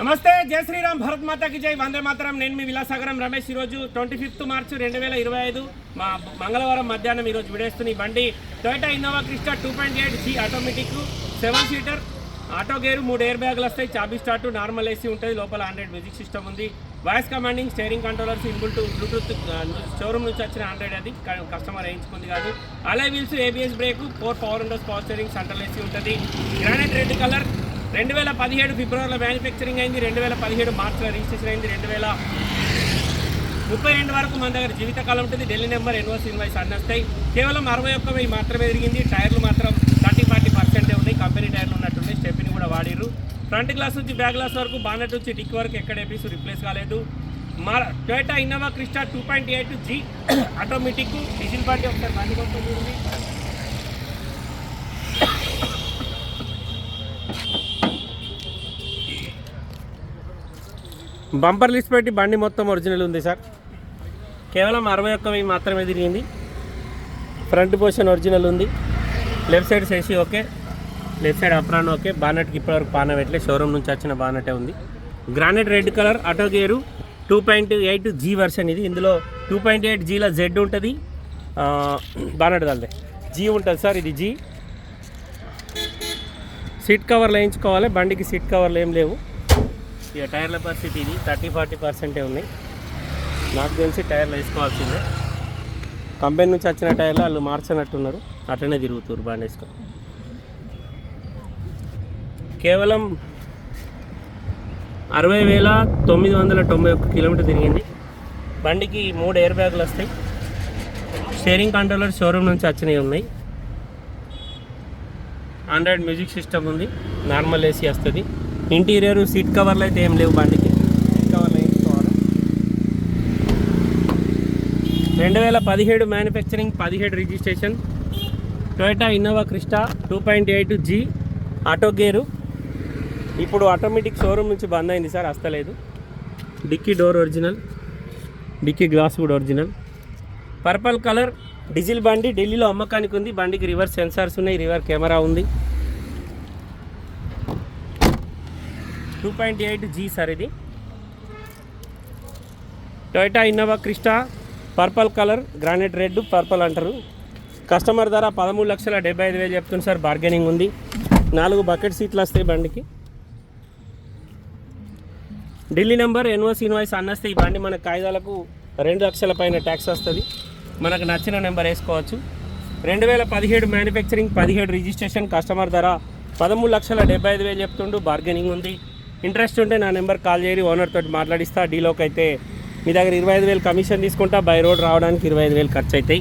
నమస్తే జై శ్రీరామ్ భారత్ మాతాకి జై. వందే మాతరం. నేను మీ విలాసాగరం రమేష్. ఈరోజు ట్వంటీ ఫిఫ్త్ మార్చ్ రెండు వేల ఇరవై ఐదు. మా మంగళవారం మధ్యాహ్నం ఈరోజు విడేస్తున్న ఈ బండి Toyota Innova Crysta two point eight G automatic seven seater auto gear మూడు ఎయిర్ బ్యాగులు వస్తాయి. చాబీ స్టార్ట్ నార్మల్ ఏసీ ఉంటుంది. లోపల హండ్రెడ్ మ్యూజిక్ సిస్టమ్ ఉంది. Voice commanding steering controllers inbuilt Bluetooth showroom నుంచి వచ్చిన హండ్రెడ్ అది. క- కస్టమర్ వేయించుకుంది కాదు. Alloy wheels ABS brake four power windows power steering central AC ఉంటుంది. గ్రానైట్ రెడ్ కలర్ రెండు వేల పదిహేడు ఫిబ్రవరిలో మ్యానుఫ్యాక్చరింగ్ అయింది రెండు వేల పదిహేడు మార్చిలో రిజిస్ట్రేషన్ అయింది రెండు వేల ముప్పై రెండు వరకు మన దగ్గర జీవితకాలం ఉంటుంది. ఢిల్లీ నెంబర్ ఎన్వర్స్ ఇన్వాయిస్ అన్నీ వస్తాయి కేవలం అరవై ఒక్క వెయ్యి మాత్రమే తిరిగింది. టైర్లు మాత్రం థర్టీ ఫార్టీ పర్సెంటే ఉన్నాయి. కంపెనీ టైర్లు ఉన్నట్టుంది స్టెప్ని కూడా వాడిర్రు. ఫ్రంట్ గ్లాస్ నుంచి బ్యాక్ గ్లాస్ వరకు బానెట్ నుంచి డిక్ వరకు ఎక్కడ ఏపీస్ రిప్లేస్ కాలేదు. మా Toyota Innova Crysta two point eight G automatic diesel party ఒకసారి బండి కొంచెం బంపర్ లిస్ట్ పెట్టి బండి మొత్తం ఒరిజినల్ ఉంది సార్. కేవలం అరవై ఒక్క వెయ్యి మాత్రమే తిరిగింది. ఫ్రంట్ పోర్షన్ ఒరిజినల్ ఉంది. లెఫ్ట్ సైడ్ సేసి okay. Left side apron okay. బానెట్కి ఇప్పటివరకు పాన పెట్టలే షోరూమ్ నుంచి వచ్చిన బానెటే ఉంది. Granite red colour auto gear two point eight G version ఇది. ఇందులో టూ పాయింట్ ఎయిట్ జీలో జెడ్ ఉంటుంది. బానెట్ దాల్దే. జీ ఉంటుంది సార్ ఇది జీ సీట్ కవర్లు వేయించుకోవాలి. బండికి సీట్ కవర్లు ఏం లేవు. ఇక టైర్ల పరిస్థితి ఇది. థర్టీ ఫార్టీ పర్సెంటే ఉన్నాయి. నాకు తెలిసి టైర్లు వేసుకోవాల్సిందే. కంపెనీ నుంచి వచ్చిన టైర్లు వాళ్ళు మార్చనట్టున్నారు. అట్లనే తిరుగుతారు బండి వేసుకొని కేవలం అరవై వేల తొమ్మిది వందల తొంభై ఒక్క కిలోమీటర్ తిరిగింది. బండికి మూడు ఎయిర్ బ్యాగులు వస్తాయి. స్టీరింగ్ కంట్రోలర్ షోరూమ్ నుంచి వచ్చినవి ఉన్నాయి. ఆండ్రాయిడ్ మ్యూజిక్ సిస్టమ్ ఉంది. నార్మల్ ఏసీ వస్తుంది. ఇంటీరియర్ సీట్ కవర్లు అయితే ఏం లేవు బండికి. సీట్ కవర్లు వేయించుకోవాలి రెండు వేల పదిహేడు మ్యానుఫ్యాక్చరింగ్ పదిహేడు registration Toyota Innova Crysta two point eight G auto gear ఇప్పుడు ఆటోమేటిక్ షోరూమ్ నుంచి బంద్ అయింది సార్ వస్తలేదు dicky door original dicky glass కూడా ఒరిజినల్ పర్పల్ కలర్ డీజిల్ బండి ఢిల్లీలో అమ్మకానికి ఉంది. బండికి రివర్స్ సెన్సార్స్ ఉన్నాయి రివర్ కెమెరా ఉంది. Two point eight G sir ఇది. Toyota Innova Crysta purple colour granite red purple అంటారు. కస్టమర్ ధర పదమూడు లక్షల డెబ్బై ఐదు వేలు చెప్తుంది సార్ బార్గెనింగ్ ఉంది. నాలుగు బకెట్ సీట్లు వస్తాయి బండికి. ఢిల్లీ నెంబర్ ఎన్ఓసి ఇన్వాయిస్ అన్నస్తే ఈ బండి మన కాగితాలకు రెండు లక్షల పైన ట్యాక్స్ వస్తుంది. మనకు నచ్చిన నెంబర్ వేసుకోవచ్చు. రెండు వేల పదిహేడు మ్యానుఫ్యాక్చరింగ్ పదిహేడు రిజిస్ట్రేషన్ కస్టమర్ ధర పదమూడు లక్షల డెబ్బై ఐదు వేలు చెప్తుండు బార్గెనింగ్ ఉంది. ఇంట్రెస్ట్ ఉంటే నా నెంబర్ కాల్ చేయరు ఓనర్ తోటి మాట్లాడిస్తా. డీలోకి అయితే మీ దగ్గర ఇరవై ఐదు వేలు కమిషన్ తీసుకుంటా బై రోడ్ రావడానికి ఇరవై ఐదు వేలు ఖర్చు అవుతాయి